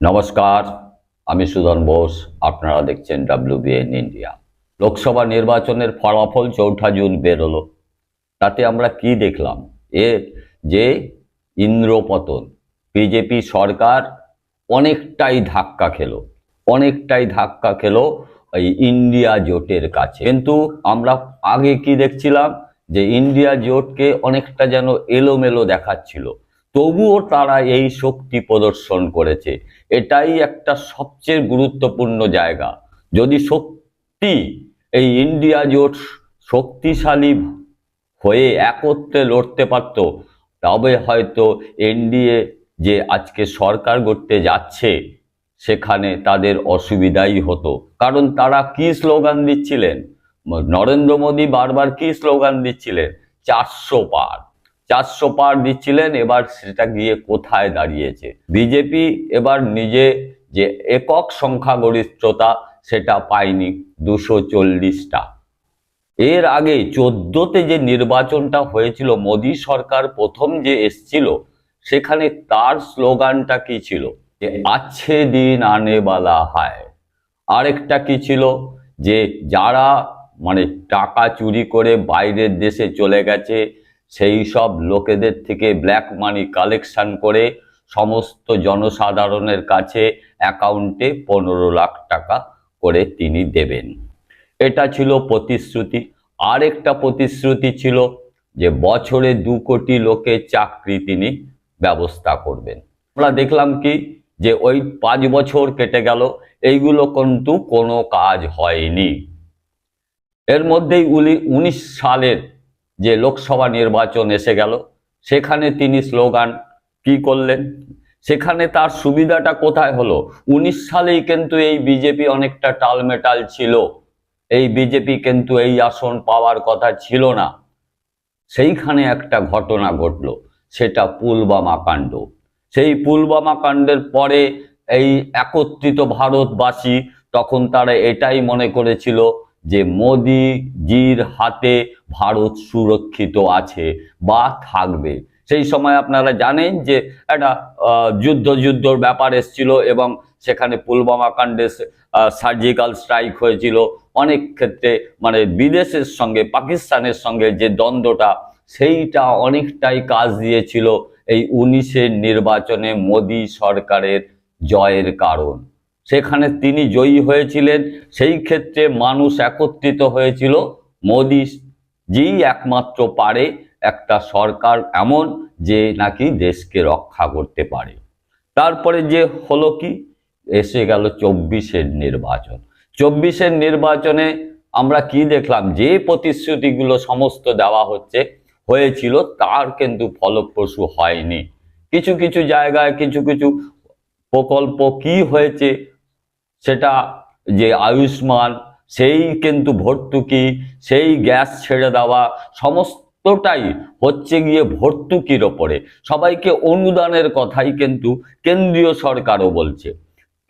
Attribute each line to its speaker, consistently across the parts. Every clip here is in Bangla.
Speaker 1: নমস্কার, আমি সুধন বোস, আপনারা দেখছেন ডাব্লিউবিএন ইন্ডিয়া লোকসভা নির্বাচনের ফলাফল চৌঠা জুন বেরোলো। তাতে আমরা কি দেখলাম? এ যে ইন্দ্রপতন, বিজেপি সরকার অনেকটাই ধাক্কা খেলো। অনেকটাই ধাক্কা খেলো এই ইন্ডিয়া জোটের কাছে। কিন্তু আমরা আগে কি দেখছিলাম? যে ইন্ডিয়া জোটকে অনেকটা যেন এলোমেলো দেখাচ্ছিল। তবুও তারা এই শক্তি প্রদর্শন করেছে। এটাই একটা সবচেয়ে গুরুত্বপূর্ণ জায়গা। যদি শক্তি, এই ইন্ডিয়া জোট শক্তিশালী হয়ে একত্রে লড়তে পারত, তবে হয়তো এনডিএ যে আজকে সরকার করতে যাচ্ছে, সেখানে তাদের অসুবিধাই হতো। কারণ তারা কি স্লোগান দিচ্ছিলেন? নরেন্দ্র মোদী বারবার কি স্লোগান দিচ্ছিলেন? চারশো পার। চারশো পার দিচ্ছিলেন, এবার সেটা গিয়ে কোথায় দাঁড়িয়েছে? বিজেপি এবার নিজে যে একক সংখ্যাগরিষ্ঠতা, সেটা পায়নি দুশো চল্লিশটা। এর আগে চোদ্দতে যে নির্বাচনটা হয়েছিল, মোদী সরকার প্রথম যে এসছিল, সেখানে তার স্লোগানটা কি ছিল? যে আছে দিন আনেবালা হায়। আরেকটা কি ছিল? যে যারা মানে টাকা চুরি করে বাইরের দেশে চলে গেছে সেই সব লোকেদের থেকে ব্ল্যাক মানি কালেকশন করে সমস্ত জনসাধারণের কাছে অ্যাকাউন্টে পনেরো লাখ টাকা করে তিনি দেবেন। এটা ছিল প্রতিশ্রুতি। আরেকটা প্রতিশ্রুতি ছিল যে বছরে দু কোটি লোকের চাকরি তিনি ব্যবস্থা করবেন। আমরা দেখলাম কি যে ওই পাঁচ বছর কেটে গেল, এইগুলো কিন্তু কোনো কাজ হয়নি। এর মধ্যেই উনি উনিশ সালের যে লোকসভা নির্বাচন এসে গেল, সেখানে তিনি স্লোগান কি করলেন? সেখানে তার সুবিধাটা কোথায় হলো? উনিশ সালেই কিন্তু এই বিজেপি অনেকটা টালমেটাল ছিল। এই বিজেপি কিন্তু এই আসন পাওয়ার কথা ছিল না। সেইখানে একটা ঘটনা ঘটলো, সেটা পুলবামা কাণ্ড। সেই পুলবামা কাণ্ডের পরে এই একত্রিত ভারতবাসী তখন তারা এটাই মনে করেছিল যে মোদিজির হাতে ভারত সুরক্ষিত আছে বা থাকবে। সেই সময় আপনারা জানেন যে একটা যুদ্ধ যুদ্ধর ব্যাপার এসছিল এবং সেখানে পুলবামা কাণ্ডে সার্জিক্যাল স্ট্রাইক হয়েছিল। অনেক ক্ষেত্রে মানে বিদেশের সঙ্গে, পাকিস্তানের সঙ্গে যে দ্বন্দ্বটা, সেইটা অনেকটাই কাজ দিয়েছিল এই উনিশের নির্বাচনে মোদী সরকারের জয়ের কারণ। সেখানে তিনি জয়ী হয়েছিলেন। সেই ক্ষেত্রে মানুষ একত্রিত হয়েছিল। মোদী জি একমাত্র পারে, একটা সরকার এমন যে নাকি দেশকে রক্ষা করতে পারে। তারপরে যে হলো কি? এসে গেল চব্বিশের নির্বাচন। চব্বিশের নির্বাচনে আমরা কি দেখলাম? যে প্রতিশ্রুতিগুলো সমস্ত দেওয়া হচ্ছে, হয়েছিল, তার কিন্তু ফলপ্রসূ হয়নি। কিছু কিছু জায়গায় কিছু কিছু প্রকল্প কি হয়েছে সেটা যে আয়ুষ্মান, সেই কিন্তু ভর্তুকি, সেই গ্যাস ছেড়ে দেওয়া, সমস্তটাই হচ্ছে গিয়ে ভর্তুকির ওপরে। সবাইকে অনুদানের কথাই কিন্তু কেন্দ্রীয় সরকারও বলছে।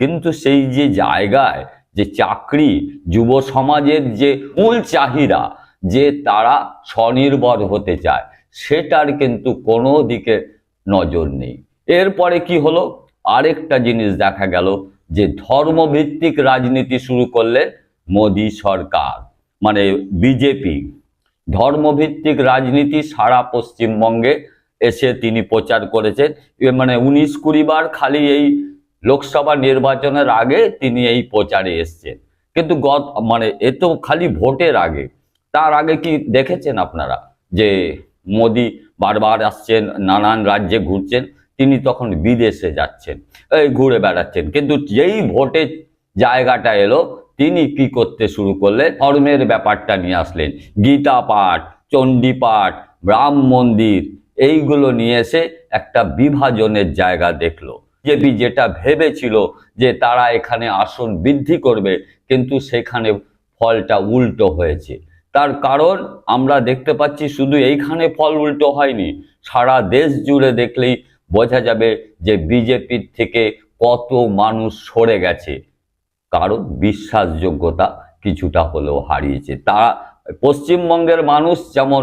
Speaker 1: কিন্তু সেই যে জায়গায় যে চাকরি, যুব সমাজের যে মূল চাহিদা, যে তারা স্বনির্ভর হতে চায়, সেটার কিন্তু কোনো দিকে নজর নেই। এরপরে কি হলো? আরেকটা জিনিস দেখা গেল যে ধর্মভিত্তিক রাজনীতি শুরু করলেন মোদী সরকার মানে বিজেপি। ধর্মভিত্তিক রাজনীতি সারা পশ্চিমবঙ্গে এসে তিনি প্রচার করেছেন। মানে উনিশ কুড়ি বার খালি এই লোকসভা নির্বাচনের আগে তিনি এই প্রচারে এসছেন। কিন্তু গত মানে এ তো খালি ভোটের আগে। তার আগে কি দেখেছেন আপনারা যে মোদি বারবার আসছেন, নানান রাজ্যে ঘুরছেন? তিনি তখন বিদেশে যাচ্ছেন, এই ঘুরে বেড়াচ্ছেন। কিন্তু যেই ভোটের জায়গাটা এলো, তিনি কি করতে শুরু করলেন? ধর্মের ব্যাপারটা নিয়ে আসলেন। গীতা পাঠ, চণ্ডী পাঠ, রাম মন্দির, এইগুলো নিয়ে এসে একটা বিভাজনের জায়গা দেখল। বিজেপি যেটা ভেবেছিল যে তারা এখানে আসন বৃদ্ধি করবে, কিন্তু সেখানে ফলটা উল্টো হয়েছে। তার কারণ আমরা দেখতে পাচ্ছি শুধু এইখানে ফল উল্টো হয়নি, সারা দেশ জুড়ে দেখলেই বোঝা যাবে যে বিজেপির থেকে কত মানুষ সরে গেছে। কারণ বিশ্বাসযোগ্যতা কিছুটা হলেও হারিয়েছে। তারা পশ্চিমবঙ্গের মানুষ যেমন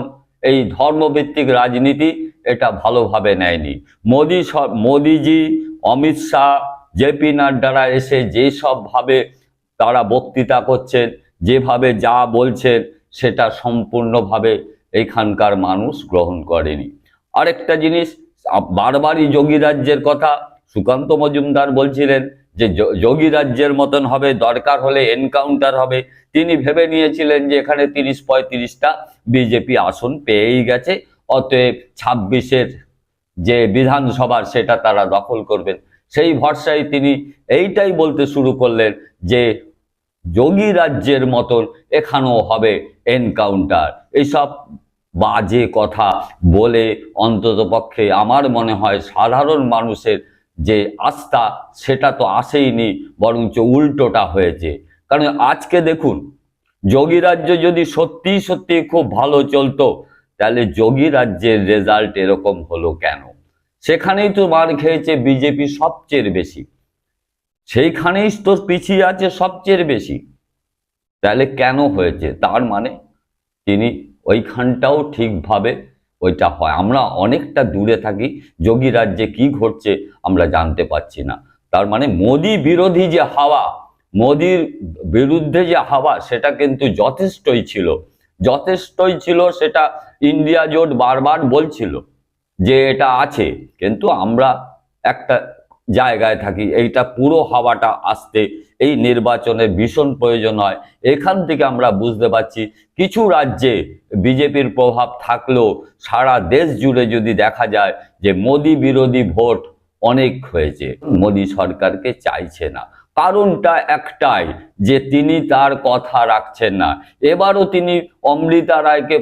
Speaker 1: এই ধর্মভিত্তিক রাজনীতি এটা ভালোভাবে নেয়নি। মোদি মোদিজি, অমিত শাহ জেপি নাড্ডারা এসে যেসব ভাবে তারা বক্তৃতা করছেন, যেভাবে যা বলছেন, সেটা সম্পূর্ণভাবে এখানকার মানুষ গ্রহণ করেনি। আরেকটা জিনিস বারবারই যোগী রাজ্যের কথা সুকান্ত মজুমদার বলছিলেন যে যোগী রাজ্যের মতন হবে, দরকার হলে এনকাউন্টার হবে। তিনি ভেবে নিয়েছিলেন যে এখানে তিরিশ পঁয়ত্রিশটা বিজেপি আসন পেয়েই গেছে, অতএব ছাব্বিশের যে বিধানসভার সেটা তারা দখল করবেন। সেই ভরসায় তিনি এইটাই বলতে শুরু করলেন যে যোগী রাজ্যের মতন এখানেও হবে এনকাউন্টার এইসব বাজে কথা বলে অন্তত পক্ষে আমার মনে হয় সাধারণ মানুষের যে আস্থা, সেটা তো আসেইনি, বরঞ্চ উল্টোটা হয়েছে। কারণ আজকে দেখুন, যোগী রাজ্য যদি সত্যি সত্যি খুব ভালো চলতো, তাহলে যোগী রাজ্যের রেজাল্ট এরকম হলো কেন? সেখানেই তো মার খেয়েছে বিজেপি সবচেয়ে বেশি। সেইখানেই তো পিছিয়ে আছে সবচেয়ে বেশি। তাহলে কেন হয়েছে? তার মানে তিনি ওইখানটাও ঠিকভাবে ওইটা হয়। আমরা অনেকটা দূরে থাকি, যোগী রাজ্যে কি ঘটছে আমরা জানতে পারছি না। তার মানে মোদি বিরোধী যে হাওয়া, মোদির বিরুদ্ধে যে হাওয়া, সেটা কিন্তু যথেষ্টই ছিল। যথেষ্টই ছিল সেটা ইন্ডিয়া জোট বারবার বলছিল যে এটা আছে। কিন্তু আমরা একটা জায়গায় থাকি, এইটা পুরো হাওয়াটা আসতে, এই নির্বাচনের ভীষণ প্রয়োজন হয়। এখান থেকে আমরা বুঝতে পারছি, কিছু রাজ্যে বিজেপির প্রভাব থাকলেও সারা দেশ জুড়ে যদি দেখা যায় যে মোদি বিরোধী ভোট অনেক হয়েছে, মোদি সরকারকে চাইছে না। কারণটা একটাই যে তিনি তার কথা রাখছেন না। এবারও তিনি অমৃতা রায়কে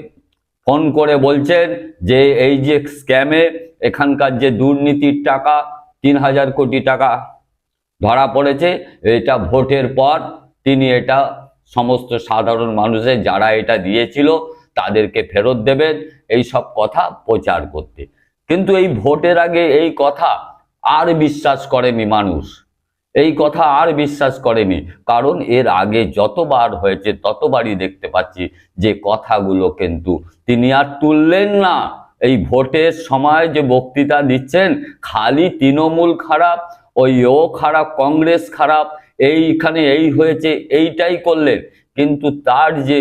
Speaker 1: ফোন করে বলছেন যে এই যে স্ক্যামে এখানকার যে দুর্নীতির টাকা তিন হাজার কোটি টাকা ধরা পড়েছে। এটা ভোটের পর তিনি এটা সমস্ত সাধারণ মানুষের যারা এটা দিয়েছিল তাদেরকে ফেরত দেবেন। এই সব কথা প্রচার করতে। কিন্তু এই ভোটের আগে এই কথা আর বিশ্বাস করেনি মানুষ। এই কথা আর বিশ্বাস করেনি। কারণ এর আগে যতবার হয়েছে ততবারই দেখতে পাচ্ছি যে কথাগুলো কিন্তু তিনি আর তুললেন না। এই ভোটের সময় যে বক্তৃতা দিচ্ছেন, খালি তৃণমূল খারাপ ওই ও খারাপ, কংগ্রেস খারাপ, এইখানে এই হয়েছে, এইটাই করলেন। কিন্তু তার যে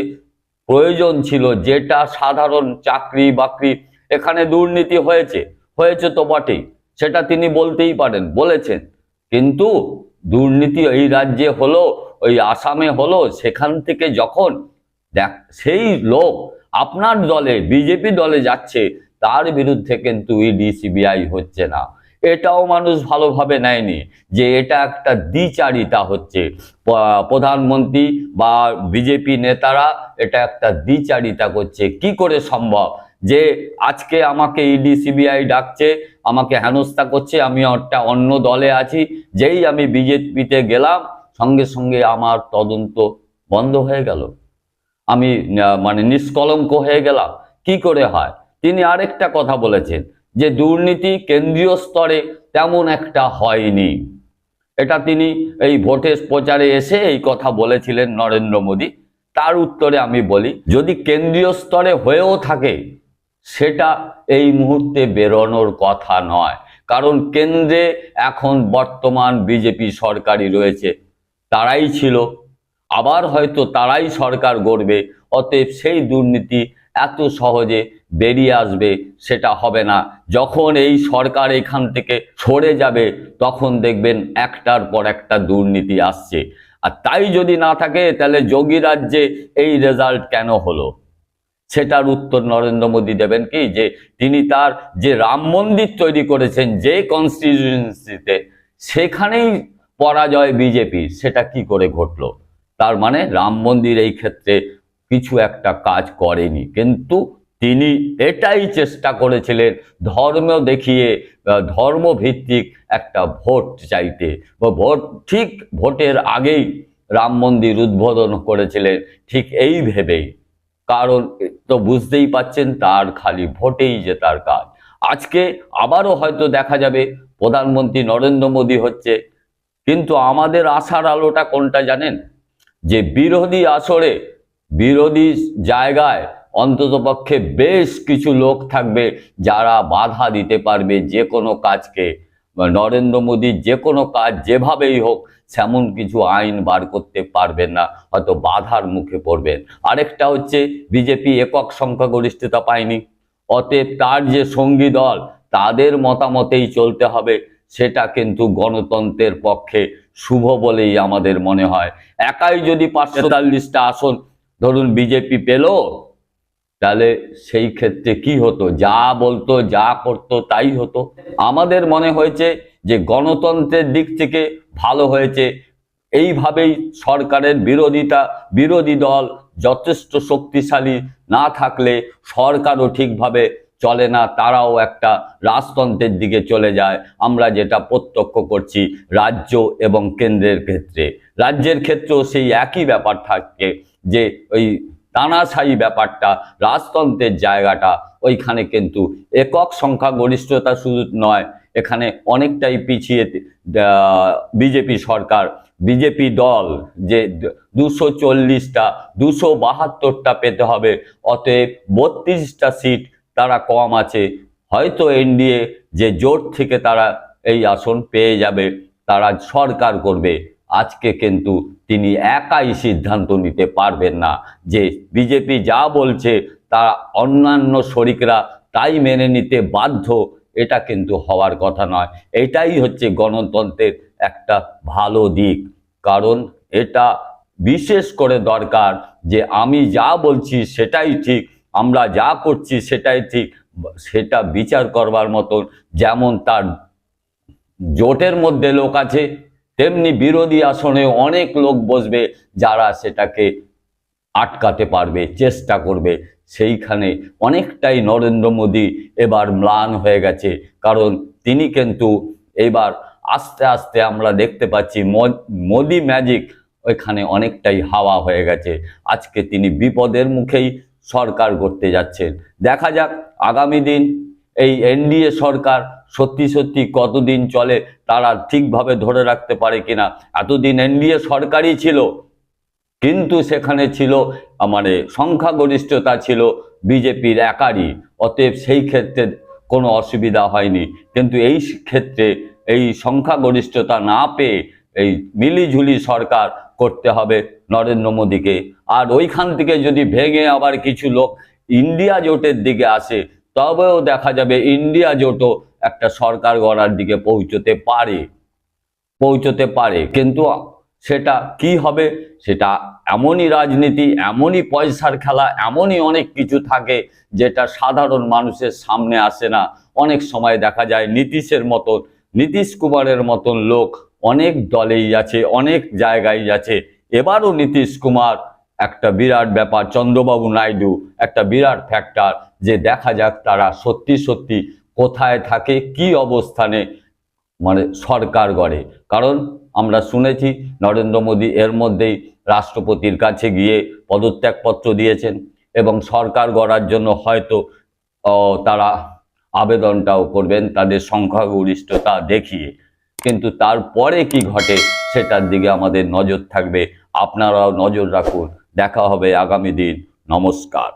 Speaker 1: প্রয়োজন ছিল, যেটা সাধারণ চাকরি বাকরি, এখানে দুর্নীতি হয়েছে হয়েছে তো বটেই, সেটা তিনি বলতেই পারেন, বলেছেন। কিন্তু দুর্নীতি এই রাজ্যে হলো, ওই আসামে হলো, সেখান থেকে যখন দেখ, সেই লোক আপনার দলে, বিজেপি দলে যাচ্ছে তার বিরুদ্ধে কিন্তু ইডি সিবিআই হচ্ছে না। এটাও মানুষ ভালোভাবে নেয়নি যে এটা একটা দ্বিচারিতা হচ্ছে। প্রধানমন্ত্রী বা বিজেপি নেতারা এটা একটা দ্বিচারিতা করছে। কি করে সম্ভব? যে আজকে আমাকে ইডি সিবিআই ডাকছে, আমাকে হেনস্থা করছে, আমি একটা অন্য দলে আছি, যেই আমি বিজেপিতে গেলাম, সঙ্গে সঙ্গে আমার তদন্ত বন্ধ হয়ে গেল। আমি মানে নিষ্কলঙ্ক হয়ে গেলাম। কি করে হয়? তিনি আরেকটা কথা বলেছেন যে দুর্নীতি কেন্দ্রীয় স্তরে তেমন একটা হয়নি। এটা তিনি এই ভোটের প্রচারে এসে এই কথা বলেছিলেন নরেন্দ্র মোদী। তার উত্তরে আমি বলি, যদি কেন্দ্রীয় স্তরে হয়েও থাকে, সেটা এই মুহূর্তে বেরোনোর কথা নয়। কারণ কেন্দ্রে এখন বর্তমান বিজেপি সরকারই রয়েছে, তারাই ছিল। আবার হয়তো তারাই সরকার গড়বে, অতএব সেই দুর্নীতি এত সহজে বেরিয়ে আসবে, সেটা হবে না। যখন এই সরকার এখান থেকে সরে যাবে, তখন দেখবেন একটার পর একটা দুর্নীতি আসছে। আর তাই যদি না থাকে, তাহলে যোগী রাজ্যে এই রেজাল্ট কেন হলো? সেটার উত্তর নরেন্দ্র মোদী দেবেন কি? যে তিনি তার যে রাম মন্দির তৈরি করেছেন, যে কনস্টিটিউয়েন্সিতে সেখানেই পরাজয় বিজেপির, সেটা কি করে ঘটলো? তার মানে রাম মন্দির এই ক্ষেত্রে কিছু একটা কাজ করেনি। কিন্তু তিনি এটাই চেষ্টা করেছিলেন, ধর্ম দেখিয়ে ধর্মভিত্তিক একটা ভোট চাইতে। ভোট ঠিক ভোটের আগেই রাম মন্দির উদ্বোধন করেছিলেন, ঠিক এই ভেবেই। কারণ তো বুঝতেই পাচ্ছেন তার খালি ভোটেই যে তার কাজ। আজকে আবারও হয়তো দেখা যাবে, প্রধানমন্ত্রী নরেন্দ্র মোদী হচ্ছে। কিন্তু আমাদের আশার আলোটা কোনটা জানেন? যে বিরোধী আসরে বিরোধী জায়গায় অন্ততপক্ষে বেশ কিছু লোক থাকবে যারা বাধা দিতে পারবে যে কোনো কাজকে। নরেন্দ্র মোদী যে কোনো কাজ যেভাবেই হোক সেমন কিছু আইন বার করতে পারবেন না, হয়তো বাধার মুখে পড়বেন। আরেকটা হচ্ছে বিজেপি একক সংখ্যাগরিষ্ঠতা পায়নি। অতএব তার যে সঙ্গী দল, তাদের মতামতেই চলতে হবে, সেটা কিন্তু গণতন্ত্রের পক্ষে শুভ বলেই আমাদের মনে হয়। একাই যদি পাঁচশো আসন ধরুন বিজেপি পেল, তাহলে সেই ক্ষেত্রে কি হতো? যা বলতো, যা করতো, তাই হতো। আমাদের মনে হয়েছে যে গণতন্ত্রের দিক থেকে ভালো হয়েছে। এইভাবেই সরকারের বিরোধিতা, বিরোধী দল যথেষ্ট শক্তিশালী না থাকলে সরকারও ঠিকভাবে চলে না, তারাও একটা রাজতন্ত্রের দিকে চলে যায়। আমরা যেটা প্রত্যক্ষ করছি রাজ্য এবং কেন্দ্রের ক্ষেত্রে। রাজ্যের ক্ষেত্রেও সেই একই ব্যাপার থাকে। যে ওই তানাশাহী ব্যাপারটা, রাজতন্ত্রের জায়গাটা, ওইখানে কিন্তু একক সংখ্যাগরিষ্ঠতা শুধু নয়, এখানে অনেকটাই পিছিয়ে বিজেপি সরকার, বিজেপি দল যে দুশো চল্লিশটা, দুশো বাহাত্তরটা পেতে হবে, অতএব বত্রিশটা সিট তারা কম আছে, হয়তো এনডিএ যে জোট থেকে তারা এই আসন পেয়ে যাবে, তারা সরকার করবে। আজকে কিন্তু তিনি একাই সিদ্ধান্ত নিতে পারবেন না যে বিজেপি যা বলছে তা অন্যান্য শরিকরা তাই মেনে নিতে বাধ্য, এটা কিন্তু হওয়ার কথা নয়। এটাই হচ্ছে গণতন্ত্রের একটা ভালো দিক। কারণ এটা বিশেষ করে দরকার যে আমি যা বলছি সেটাই ঠিক, আমরা যা করছি সেটাই ঠিক, সেটা বিচার করবার মতন। যেমন তার জোটের মধ্যে লোক আছে তেমনি বিরোধী আসনে অনেক লোক বসবে যারা সেটাকে আটকাতে পারবে, চেষ্টা করবে। সেইখানে অনেকটাই নরেন্দ্র মোদী এবার ম্লান হয়ে গেছে। কারণ তিনি কিন্তু এবার আস্তে আস্তে আমরা দেখতে পাচ্ছি মোদি ম্যাজিক ওইখানে অনেকটাই হাওয়া হয়ে গেছে। আজকে তিনি বিপদের মুখেই সরকার করতে যাচ্ছেন। দেখা যাক আগামী দিন এই এনডিএ সরকার সত্যি সত্যি কতদিন চলে তারা ঠিকভাবে ধরে রাখতে পারে কিনা? এতদিন এনডিএ সরকারই ছিল, কিন্তু সেখানে ছিল মানে সংখ্যাগরিষ্ঠতা ছিল, বিজেপির একারই। অতএব সেই ক্ষেত্রে কোনো অসুবিধা হয়নি। কিন্তু এই ক্ষেত্রে এই সংখ্যাগরিষ্ঠতা না পেয়ে এই মিলিঝুলি সরকার করতে হবে নরেন্দ্র মোদীকে। আর ওইখান থেকে যদি ভেঙে আবার কিছু লোক ইন্ডিয়া জোটের দিকে আসে তবেও দেখা যাবে ইন্ডিয়া জোটও একটা সরকার গড়ার দিকে পৌঁছতে পারে পৌঁছতে পারে। কিন্তু সেটা কি হবে, সেটা এমনই রাজনীতি, এমনই পয়সার খেলা, এমনই অনেক কিছু থাকে যেটা সাধারণ মানুষের সামনে আসে না। অনেক সময় দেখা যায় নীতিশের মতন, নীতিশ কুমারের মতন লোক অনেক দলেই আছে, অনেক জায়গায় আছে। এবারও নীতিশ কুমার একটা বিরাট ব্যাপার, চন্দ্রবাবু নাইডু একটা বিরাট ফ্যাক্টর যে দেখা যাক তারা সত্যি সত্যি কোথায় থাকে, কি অবস্থানে মানে সরকার গড়ে। কারণ আমরা শুনেছি নরেন্দ্র মোদী এর মধ্যেই রাষ্ট্রপতির কাছে গিয়ে পদত্যাগপত্র দিয়েছেন এবং সরকার গড়ার জন্য হয়তো তারা আবেদনটাও করবেন, তাদের সংখ্যাগরিষ্ঠতা দেখিয়ে। কিন্তু তারপরে কি ঘটে সেটার দিকে আমাদের নজর থাকবে। আপনারাও নজর রাখুন। দেখা হবে আগামী দিন। নমস্কার।